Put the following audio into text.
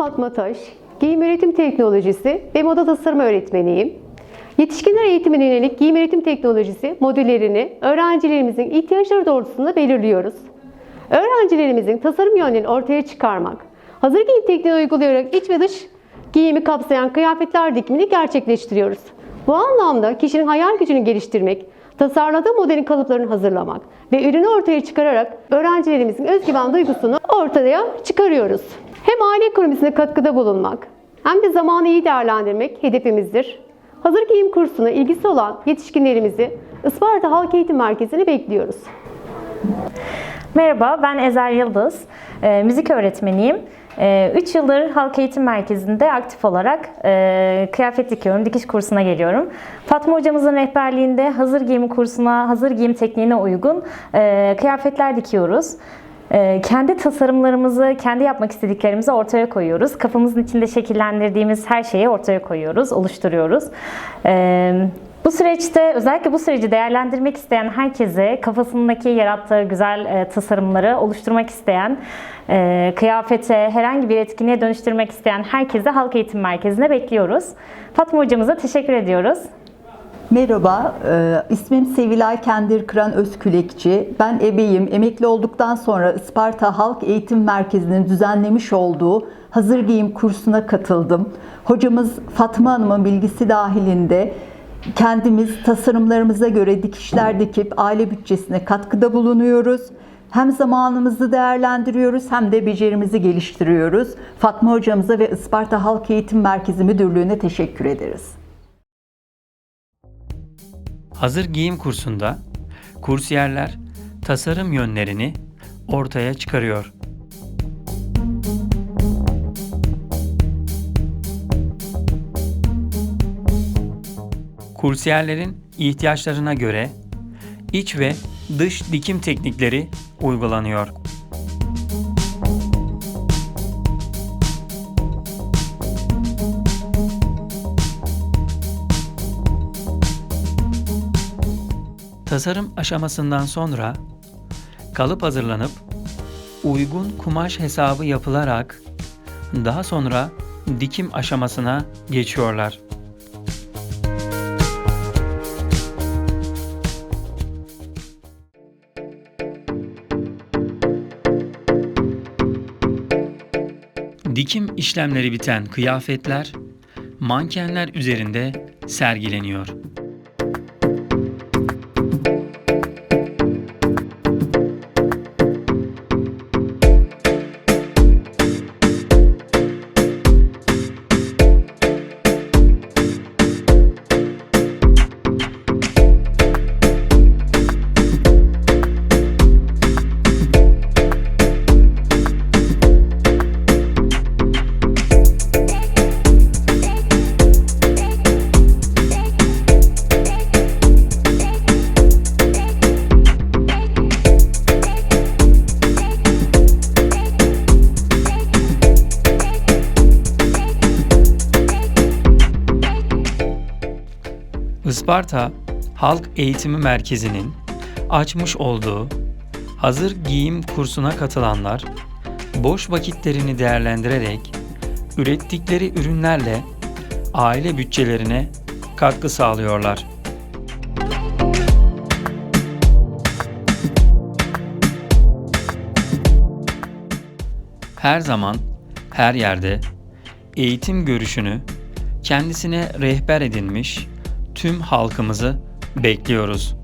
Fatma Taş, giyim üretim teknolojisi ve moda tasarım öğretmeniyim. Yetişkinler eğitimine yönelik giyim üretim teknolojisi modüllerini öğrencilerimizin ihtiyaçları doğrultusunda belirliyoruz. Öğrencilerimizin tasarım yönlerini ortaya çıkarmak, hazır giyim tekniğini uygulayarak iç ve dış giyimi kapsayan kıyafetler dikimini gerçekleştiriyoruz. Bu anlamda kişinin hayal gücünü geliştirmek, tasarladığı modelin kalıplarını hazırlamak ve ürünü ortaya çıkararak öğrencilerimizin özgüven duygusunu ortaya çıkarıyoruz. Hem aile ekonomisine katkıda bulunmak hem de zamanı iyi değerlendirmek hedefimizdir. Hazır giyim kursuna ilgisi olan yetişkinlerimizi Isparta Halk Eğitim Merkezi'ne bekliyoruz. Merhaba, ben Ezel Yıldız. Ee, müzik öğretmeniyim. 3 yıldır Halk Eğitim Merkezi'nde aktif olarak e, kıyafet dikiyorum, dikiş kursuna geliyorum. Fatma hocamızın rehberliğinde hazır giyim kursuna, hazır giyim tekniğine uygun e, kıyafetler dikiyoruz. E, kendi tasarımlarımızı, kendi yapmak istediklerimizi ortaya koyuyoruz. Kafamızın içinde şekillendirdiğimiz her şeyi ortaya koyuyoruz, oluşturuyoruz. Bu süreçte özellikle bu süreci değerlendirmek isteyen herkese kafasındaki yarattığı güzel e, tasarımları oluşturmak isteyen, e, kıyafete, herhangi bir etkinliğe dönüştürmek isteyen herkese Halk Eğitim Merkezi'ne bekliyoruz. Fatma hocamıza teşekkür ediyoruz. Merhaba, e, ismim Sevilay Kendir Kıran Özkülekçi. Ben ebeyim. Emekli olduktan sonra Isparta Halk Eğitim Merkezi'nin düzenlemiş olduğu hazır giyim kursuna katıldım. Hocamız Fatma Hanım'ın bilgisi dahilinde kendimiz tasarımlarımıza göre dikişler dikip aile bütçesine katkıda bulunuyoruz. Hem zamanımızı değerlendiriyoruz hem de becerimizi geliştiriyoruz. Fatma hocamıza ve Isparta Halk Eğitim Merkezi Müdürlüğü'ne teşekkür ederiz. Hazır giyim kursunda kursiyerler tasarım yönlerini ortaya çıkarıyor. Kursiyerlerin ihtiyaçlarına göre iç ve dış dikim teknikleri uygulanıyor. Tasarım aşamasından sonra kalıp hazırlanıp uygun kumaş hesabı yapılarak daha sonra dikim aşamasına geçiyorlar. Dikim işlemleri biten kıyafetler mankenler üzerinde sergileniyor. Isparta Halk Eğitimi Merkezi'nin açmış olduğu hazır giyim kursuna katılanlar boş vakitlerini değerlendirerek ürettikleri ürünlerle aile bütçelerine katkı sağlıyorlar. Her zaman, her yerde eğitim görüşünü kendisine rehber edinmiş tüm halkımızı bekliyoruz.